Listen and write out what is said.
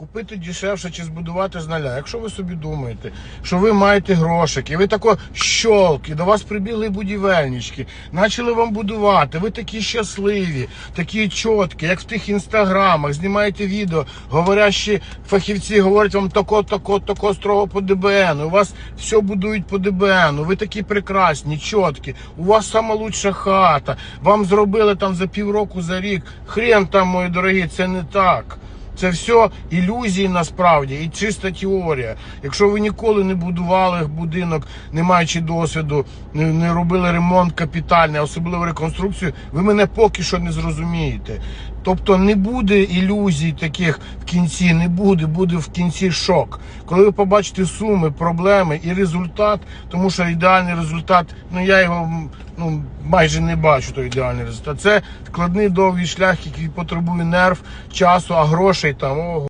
купити дешевше чи збудувати з нуля. Якщо ви собі думаєте, що ви маєте грошики, ви тако щолк, і до вас прибігли будівельнички, почали вам будувати, ви такі щасливі, такі чіткі, як в тих інстаграмах, знімаєте відео, говорящі фахівці говорять вам тако, тако, тако строго по ДБН. У вас все будують по ДБН, ви такі прекрасні, чіткі, у вас сама лучша хата, вам зробили там за півроку, за рік. Хрен там, мої дорогі, це не так. Це все ілюзії насправді і чиста теорія. Якщо ви ніколи не будували будинок, не маючи досвіду, не, робили ремонт капітальний, особливо реконструкцію, ви мене поки що не зрозумієте. Тобто не буде ілюзій таких в кінці, не буде, буде в кінці шок. Коли ви побачите суми, проблеми і результат, тому що ідеальний результат, ну я його ну, майже не бачу, той ідеальний результат. Це складний довгий шлях, який потребує нерв, часу, а грошей там. Ого.